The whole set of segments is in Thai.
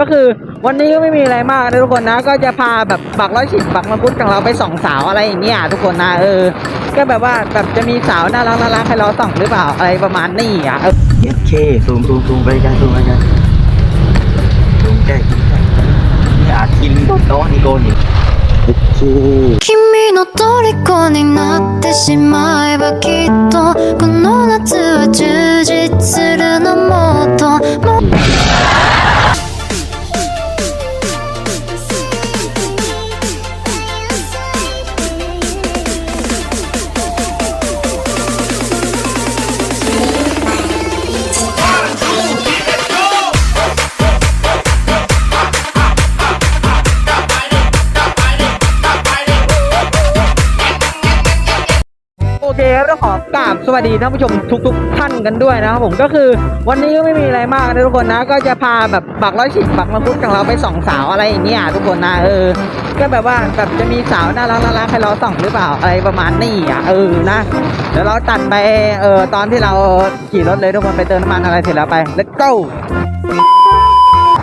ก็คือวันนี้ก็ไม่มีอะไรมากนะทุกคนนะ ก็จะพาแบบบักร้อยฉิบบักมังคุดของเราไปส่องสาวอะไรอย่างเงี้ยทุกคนนะเออ ก็แบบว่าแบบจะมีสาวน่ารักน่ารักให้เราส่องหรือเปล่าอะไรประมาณนี้อ่ะเออ เย็ดเคซูมซูมซูมไปกันซูมไปกันซูมแก้กินแก้นี่อาจกินโต๊ะโต๊ะนี่โกนี่เย็ดเค 君の虜になってしまえばきっとこの夏は充実するのもっともっと เคครับต้องขอกราบสวัสดีท่านผู้ชมทุก ๆ ท่านกันด้วยนะครับผมก็คือวันนี้ก็ไม่มีอะไรมากนะทุกคนนะ ก็จะพาแบบบักร้อยฉิบบักมังคุดของเราไปส่องสาวอะไรอย่างเงี้ยทุกคนนะเออ ก็แบบว่าแบบจะมีสาวน่ารักน่ารักให้เราส่องหรือเปล่าอะไรประมาณนี้อะเออนะเดี๋ยวเราตัดไปเออตอนที่เราขี่รถเลยทุกคนไปเติมน้ำมันอะไรเสร็จแล้วไป let's go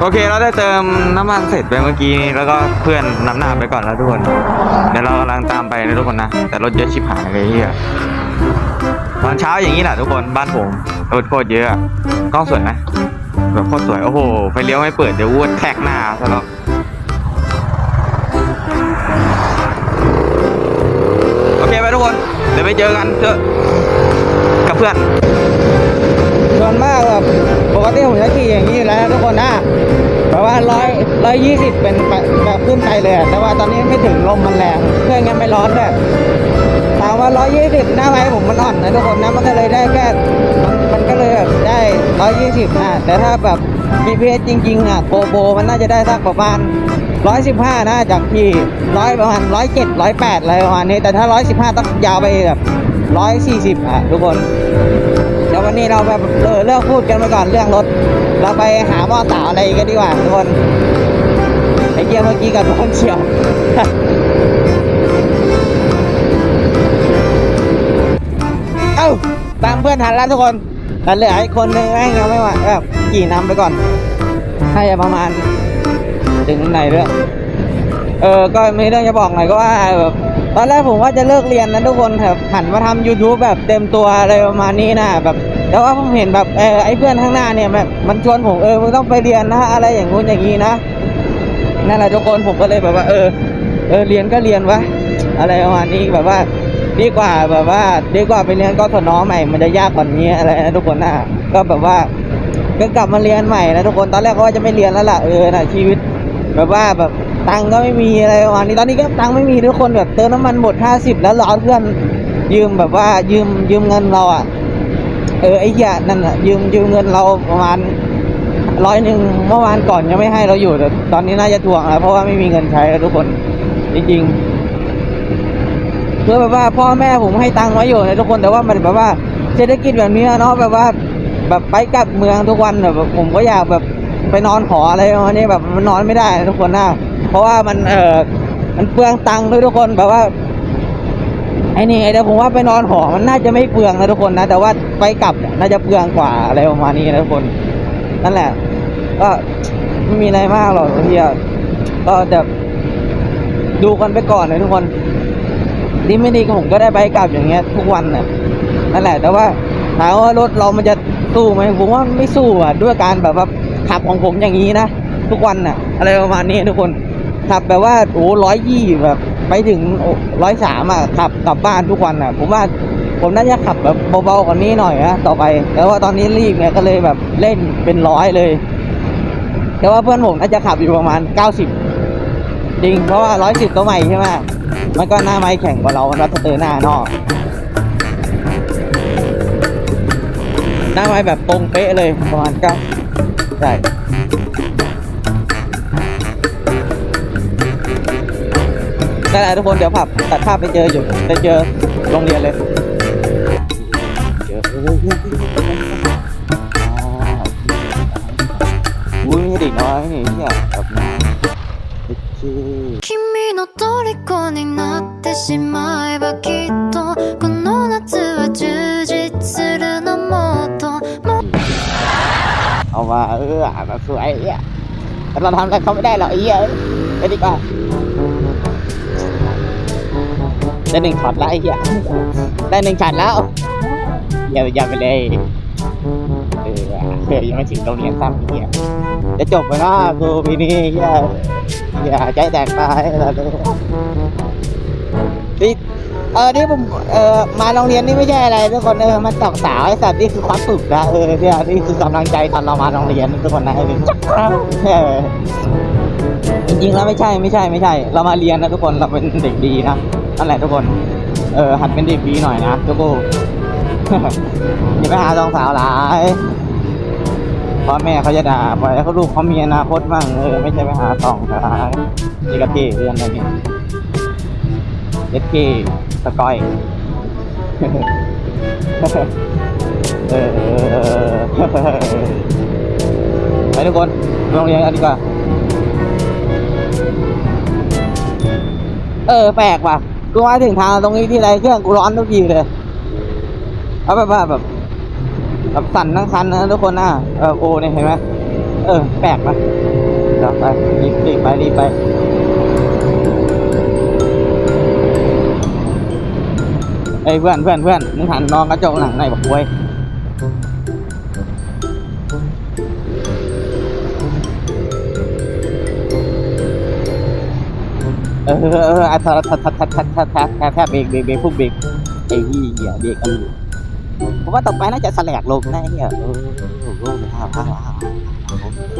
โอเคเราได้เติมน้ำมันเสร็จไปเมื่อกี้แล้วก็เพื่อนนำหน้าไปก่อนแล้วทุกคนเดี๋ยวเรากำลังตามไปนะทุกคนนะแต่รถเยอะชิบหายเลยเฮียตอนเช้าอย่างนี้แหละทุกคนบ้านผมรถโคตรเยอะกล้องสวยไหมแบบโคตรสวยโอ้โหไฟเลี้ยวไม่เปิดเดี๋ยวอ้วนแทกหน้าซะแล้วโอเคไปทุกคนเดี๋ยวไปเจอกันเถอะกับเพื่อน ส่วนมากแบบปกติผมจะขี่อย่างนี้อยู่แล้วทุกคนนะแบบว่าร้อยร้อยยี่สิบเป็นแบบแบบขึ้นไปเลย แต่ว่าตอนนี้ไม่ถึงลมมันแรงเครื่องยังไม่ร้อนแบบถามว่าร้อยยี่สิบหน้าไม้ผมมันอ่อนนะทุกคนนะมันก็เลยได้แค่มันก็เลยแบบได้ร้อยยี่สิบอะแต่ถ้าแบบ GPS จริงๆอะโกโบมันน่าจะได้สักประมาณร้อยสิบห้านะจากที่ร้อยประมาณร้อยเจ็ดร้อยแปดอะไรประมาณนี้แต่ถ้าร้อยสิบห้าต้องยาวไปแบบร้อยสี่สิบอะทุกคน นี้เราแบบเออเลิกพูดกันไปก่อนเรื่องรถ เราไปหาหม้อสาวอะไรกันดีกว่าทุกคนไอ้เกียเมื่อกี้กับคนเฉียวเอ้าตามเพื่อนทันแล้วทุกคนแต่เหลืออีกคนนึงแม่งยังไม่มาแบบขี่นำไปก่อนให้ประมาณถึงไหนเรื่องเออก็มีเรื่องจะบอกหน่อยก็ว่าแบบตอนแรกผมว่าจะเลิกเรียนนะทุกคนแบบหันมาทำ YouTube แบบเต็มตัวอะไรประมาณนี้นะแบบ แต่ว่าผมเห็นแบบเออไอ้เพื่อนข้างหน้าเนี่ยแบบมันชวนผมเออมึงต้องไปเรียนนะอะไรอย่างงู้นอย่างนี้นะนั่นแหละทุกคนผมก็เลยแบบว่า เออ เออเรียนก็เรียนวะอะไรประมาณนี้แบบว่าดีกว่าแบบว่าดีกว่าไปเรียนกศนอใหม่มันจะยากกว่านี้อะไรนะทุกคนนะก็แบบว่าก็กลับมาเรียนใหม่นะทุกคนตอนแรกก็ว่าจะไม่เรียนแล้วล่ะเออนะชีวิต แบบว่าแบบตังค์ก็ไม่มีอะไรประมาณนี้ตอนนี้ก็ตังค์ไม่มีทุกคนแบบเติมน้ำมันหมดห้าสิบแล้วรอเพื่อนยืมแบบว่ายืมยืมเงินเราอะ เออไอ้เหี้ยนั่นอะยืมยืมเงินเราประมาณร้อยหนึ่งเมื่อวานก่อนยังไม่ให้เราอยู่แต่ตอนนี้น่าจะทวงแล้วเพราะว่าไม่มีเงินใช้แล้วทุกคนจริงๆเพื่อแบบว่าพ่อแม่ผมให้ตังค์ไว้อยู่นะทุกคนแต่ว่ามันแบบว่าเศรษฐกิจแบบนี้เนาะแบบว่าแบบไปกลับเมืองทุกวันแบบผมก็อยากแบบไปนอนหออะไรประมาณนี้แบบมันนอนไม่ได้ทุกคนนะเพราะว่ามันเออมันเปลืองตังค์ด้วยทุกคนแบบว่า ไอ้นี่ไอ้เดี๋ยวผมว่าไปนอนหอมันน่าจะไม่เปลืองนะทุกคนนะ แต่ว่าไปกลับน่าจะเปลืองกว่าอะไรประมาณนี้นะทุกคน นั่นแหละ ก็ไม่มีอะไรมากหรอกเฮียก็แบบดูกันไปก่อนเลยทุกคนดีไม่ดีผมก็ได้ไปกลับอย่างเงี้ย ทุกวันน่ะนั่นแหละ แต่ว่าถามว่ารถเรามันจะสู้ไหมผมว่าไม่สู้อะด้วยการแบบว่าขับของผมอย่างนี้นะทุกวันน่ะ อะไรประมาณนี้ทุกคนขับแบบว่าโอ้ร้อยยี่แบบ ไปถึงร้อยสามอะขับกลับบ้านทุกวันอะ ผมว่าผมน่าจะขับแบบเบาๆกว่านี้หน่อยนะต่อไป แต่ว่าตอนนี้รีบเนี่ยก็เลยแบบเล่นเป็นร้อยเลย แต่ว่าเพื่อนผมน่าจะขับอยู่ประมาณเก้าสิบจริงเพราะว่าร้อยสิบตัวใหม่ใช่ไหมมันก็หน้าไม้แข่งกว่าเรามันรัสเตอร์หน้านอกหน้าไม้แบบตรงเป๊ะเลยประมาณเก้าใช่ นั่นแหละทุกคนเดี๋ยวผับตัดภาพไปเจออยู่ไปเจอโรงเรียนเลยเจออุ้ยมีเด็กน้อยนี่เนี่ยแบบนี้โอเค 君の虜になってしまえばきっとこの夏は充実するのもっともっと เอามาเอออ่านมาสวยอ่ะ แต่เราทำอะไรเขาไม่ได้หรอกไอ้เหี้ยไปดีกว่า ได้หนึ่งช็อตแล้วไอ้เหี้ยได้หนึ่งช็อตแล้ว อย่าอย่าไปเลยเออเออยังไม่ถึงโรงเรียนซ้ำไอ้เหี้ยจะจบไปแล้วกูปีนี้ไอ้เหี้ยอย่าใจแตกตายแล้วเลยนี่เออ นี่ผมเออมาโรงเรียนนี่ไม่ใช่อะไรทุกคนเออมาตอกสาวไอ้สัตว์นี่คือความสุขนะเออเนี่ยนี่คือกำลังใจตอนเรามาโรงเรียนทุกคนนะเออเออจริงๆแล้วไม่ใช่ไม่ใช่ไม่ใช่ เรามาเรียนนะทุกคนเราเป็นเด็กดีนะ นั่นแหละทุกคน เออหัดเป็นเด็กดีหน่อยนะทุกคนอย่าไปหาสองสาวหลายพ่อแม่เขาจะด่าไปล่อยให้เขาลูกเขามีอนาคตบ้างเออไม่ใช่ไปหาสองสาวนี่กะเทเรียนอะไรนี่เด็กเกสกอยเออไปทุกคนโรงเรียนกันดีกว่า เออ แปลกว่ะ กูมาถึงทางตรงนี้ที่ไรเครื่องกูร้อนทุกทีเลยเอาแบบว่าแบบแบบสั่นทั้งคันนะทุกคนนะเออโอเนี่ยเห็นไหมเออแปลกปะเดี๋ยวไปรีบรีบไปรีบไปเอ้เพื่อนเพื่อนเพื่อนมึงหันนองกระจกหลังหน่อยบอกเว้ย เออเออเอออะทัดทัดทัดทัดทัดทัดทัดทัดทัดเบรกเบรกเบรกพุ่งเบรกไอ้เหี้ยเบรกกันอยู่ผมว่าต่อไปน่าจะแสลกลงแน่เหี้ยเออเออเออว้าวว้าวว้าว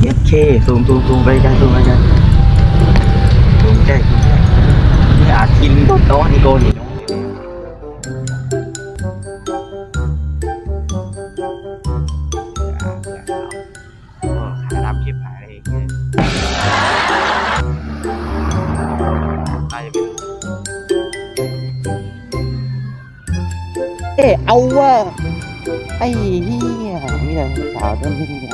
เย็ดเคซูมซูมซูมไปกันซูมไปกัน เออเอาว่ะไอ้เหี้ยมีแต่สาวต้นที่เนี่ย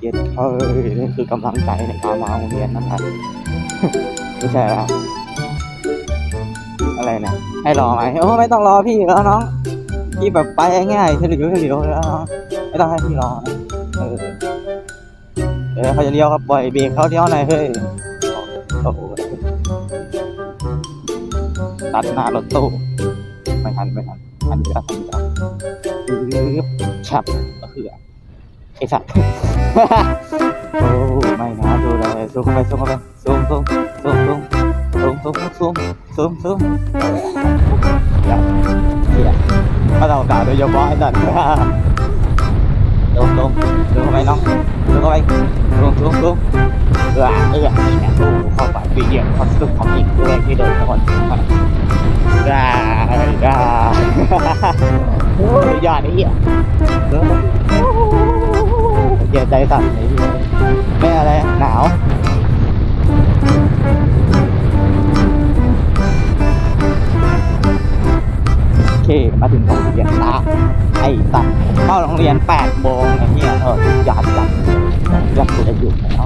เย็นเฮ้ยนี่คือกำลังใจในการมาโรงเรียนนะครับไม่ใช่ละอะไรนะให้รอไหมโอ้ไม่ต้องรอพี่แล้วน้องพี่แบบไปง่ายๆเฉลียวเฉลียวแล้วน้องไม่ต้องให้พี่รอเออเออเขาจะเลี้ยวครับปล่อยเบรกเขาเลี้ยวหน่อยเฮ้ยโอ้โหตัดหน้ารถตู้ไม่ทันไม่ทัน ทันอยู่แล้วทันอยู่แล้วอื้ฉับก็คือไอสัตว์โอ้ไม่นะดูเลยซูมเข้าไปซูมเข้าไปซูมซูมซูมซูมซูมซูมซูมซูมซูมอย่าอย่าถ้าเราด่าโดยเฉพาะไอ้สัตว์ซูมซูมซูมเข้าไปน้องซูมเข้าไปลุงลุงลุงเออเออนี่นะโอ้เข้าไปปีเยี่ยมคอนสุดของอีกด้วยที่เดินทุกคน ได้ได้โอ้ยยอดไอ้เหี้ยเออเย็นใจสั่นเลยไม่อะไรหนาวโอเคมาถึงโรงเรียนละไอ้สัตว์เข้าโรงเรียนแปดโมงไอ้เหี้ยเออหยาดจัดยังกูจะหยุดแล้ว